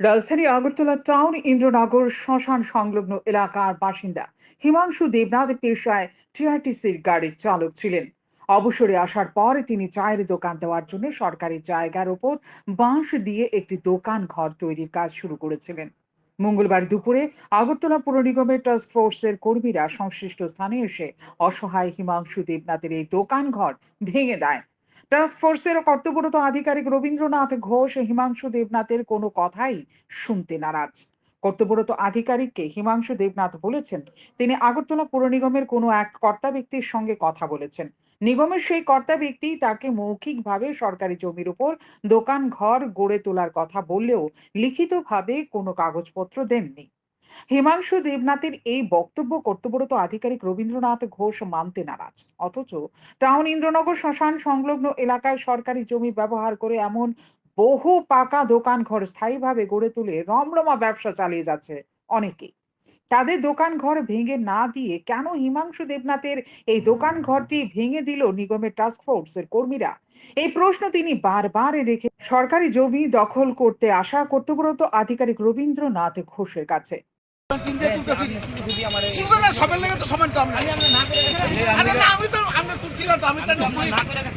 রাজধানী আগরতলা টাউন ইন্দ্রনগর শ্মশান সংলগ্ন এলাকার বাসিন্দা হিমাংশু দেবনাথ পেশায় টিআরটিসির গাড়ির চালক ছিলেন। অবসরে আসার পর তিনি চায়ের দোকান দেওয়ার জন্য সরকারি জায়গার ওপর বাঁশ দিয়ে একটি দোকান ঘর তৈরির কাজ শুরু করেছিলেন। মঙ্গলবার দুপুরে আগরতলা পুর নিগমের টাস্ক ফোর্সের কর্মীরা সংশ্লিষ্ট স্থানে এসে অসহায় হিমাংশু দেবনাথের এই দোকান ঘর ভেঙে দেয়। টাস্ক ফোর্সের কর্তব্যরত আধিকারিক রবীন্দ্রনাথ ঘোষ, হিমাংশু দেবনাথের কোনো কথাই শুনতে নারাজ। কর্তব্যরত আধিকারিককে হিমাংশু দেবনাথ বলেছেন, তিনি আগরতলা পুর নিগমের কোনো এক কর্তা ব্যক্তির সঙ্গে কথা বলেছেন। নিগমের সেই কর্তা ব্যক্তি তাকে মৌখিকভাবে সরকারি জমির উপর দোকান ঘর গড়ে তোলার কথা বললেও লিখিতভাবে কোনো কাগজপত্র দেননি। হিমাংশু দেবনাথের এই বক্তব্য কর্তব্যরত আধিকারিক রবীন্দ্রনাথ ঘোষ মানতে নারাজ। অথচ টাউন ইন্দ্রনগর শ্মশান সংলগ্ন এলাকায় সরকারি জমি ব্যবহার করে এমন বহু পাকা দোকান ঘর স্থায়ীভাবে গড়ে তুলে রমরমা ব্যবসা চালিয়ে যাচ্ছে অনেকেই। তাদের দোকান ঘর ভেঙে না দিয়ে কেন হিমাংশু দেবনাথের এই দোকান ঘরটি ভেঙে দিল নিগমের টাস্ক ফোর্সের কর্মীরা? এই প্রশ্ন তিনি বারবার রেখে সরকারি জমি দখল করতে আসা কর্তব্যরত আধিকারিক রবীন্দ্রনাথ ঘোষের কাছে। আমরা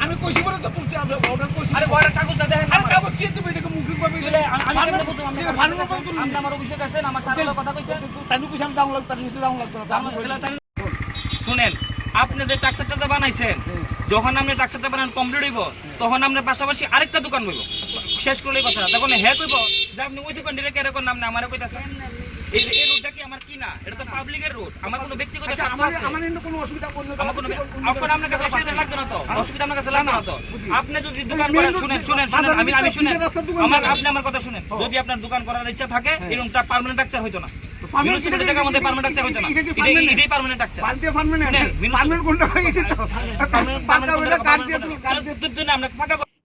আমি কইছি বলে তো তুলছি অর্ডার আরে বড় আরে কাগজ কি তুমি এটাকে? আপনি আমার আমার কথা কইছেন। কইছি দাম লাগতো তার নিচে দাম লাগতো শুনেন আপনি যে টাক্সারটা যে বানাইছেন যখন আপনি টাক্সারটা বানান কমপ্লিট হইব তখন আপনার পাশাপাশি আরেকটা দোকান হইব। শেষ করলেই কথা। তখন হ্যাঁ কইব যে আপনি ওই দোকান ডিরেক্ট এরকম নাম না আমারে কইতাছেন। এই এই রোডটা কি আমার কি না? এটা তো পাবলিকের রোড। আমার কোনো ব্যক্তিগত স্বার্থ আছে। আমার কোনো অসুবিধা করবে আমার কোনো এখন আপনার কাছে অসুবিধা লাগবে না তো? অসুবিধা আমার কাছে লাগবে না তো? আপনি যদি দোকান করেন শুনেন শুনেন শুনেন আমি আমি শুনেন। আমার আপনি আমার কথা শুনেন। যদি আপনার দোকান করার ইচ্ছা থাকে মিউনিসিপালিটি থেকে আমাদের পার্মানেন্ট স্ট্রাকচার হইতো না। হয়ে আমরা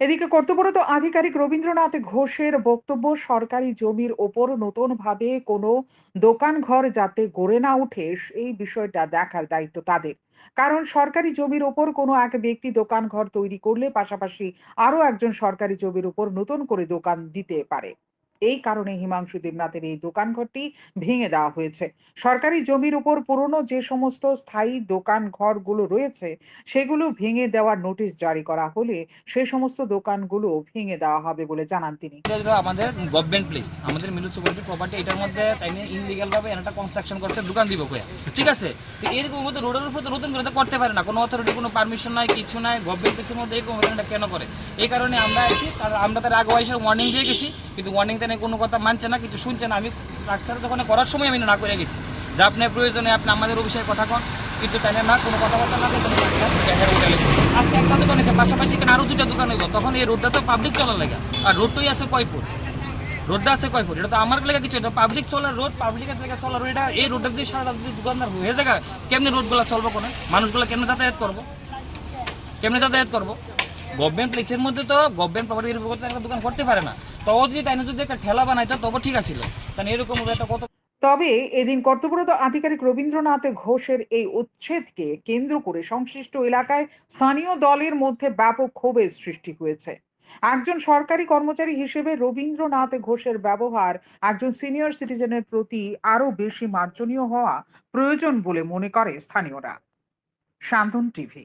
এদিকে কর্তব্যরত আধিকারিক রবীন্দ্রনাথ ঘোষের বক্তব্য, সরকারি জমির ওপর নতুনভাবে কোনো দোকান ঘর যাতে গড়ে না উঠে এই বিষয়টা দেখার দায়িত্ব তাদের। কারণ সরকারি জমির ওপর কোনো এক ব্যক্তি দোকান ঘর তৈরি করলে পাশাপাশি আরও একজন সরকারি জমির উপর নতুন করে দোকান দিতে পারে। এই কারণে হিমাংশু দেবনাথের এই দোকান ঘরটি ভেঙে দেওয়া হয়েছে। সরকারি জমির উপর পুরনো যে সমস্ত স্থায়ী দোকান ঘরগুলো রয়েছে, সেগুলো ভেঙে দেওয়ার নোটিশ জারি করা হলে সেই সমস্ত দোকানগুলো ভেঙে দেওয়া হবে বলে জানান তিনি। আমাদের গভর্নমেন্ট প্লেস আমাদের মিউনিসিপালিটি প্রপার্টি এটার মধ্যে ইনলিগাল ভাবে কনস্ট্রাকশন করছে, দোকান দিব কয়া ঠিক আছে? এরকম রোডের উপর তো নতুন করে করতে পারে না, কোনো অথরিটি কোনো পারমিশন নাই, কিছু নাই গভর্নমেন্ট প্লেসের মধ্যে এরকম কেন করে? এই কারণে আমরা আমরা তার আগে ওয়ার্নিং দিয়ে গেছি, কিন্তু ওয়ার্নিং তেনে কোনো কথা মানছে না, কিছু শুনছে না। আমি ডাক্তার দোকানে করার সময় আমি না করে গেছি। যে আপনার প্রয়োজনে আপনি আমাদের অফিসের কথা কন, কিন্তু তাই না, কোনো কথাবার্তা না তাহলে। আজকে একটা দোকান আছে, পাশাপাশি এখানে আরও দুটা দোকান হইব। তখন এই রোডটা তো পাবলিক চলার লাগে। আর রোডটাই আছে কয় রোডটা আছে কয় এটা তো আমার লেগে কিছু, এটা পাবলিক চলার রোড পাবলিকের লেগে চলার রোড এটা এই রোডটা দিয়ে সারা যদি দোকানদার হয়ে যায়, কেমনি রোডগুলো চলবো কোনে? মানুষগুলো কেমনি যাতায়াত করব? কেমনি যাতায়াত করব? গভর্নমেন্ট প্লেসের মধ্যে তো গভর্নমেন্ট প্রপার্টির উপর একটা দোকান করতে পারে না। তবে যদি তাই যদি একটা ঠেলা বানাইতো তবে ঠিক আছিল কারণ এরকম একটা কত তবে এদিন কর্তব্যরত আধিকারিক রবীন্দ্রনাথ ঘোষের এই উচ্ছেদকে কেন্দ্র করে সংশ্লিষ্ট এলাকায় স্থানীয় দলের মধ্যে ব্যাপক ক্ষোভের সৃষ্টি হয়েছে। একজন সরকারি কর্মচারী হিসেবে রবীন্দ্রনাথ ঘোষের ব্যবহার একজন সিনিয়র সিটিজেনের প্রতি আরও বেশি মার্জনীয় হওয়া প্রয়োজন বলে মনে করে স্থানীয়রা। শান্তন টিভি।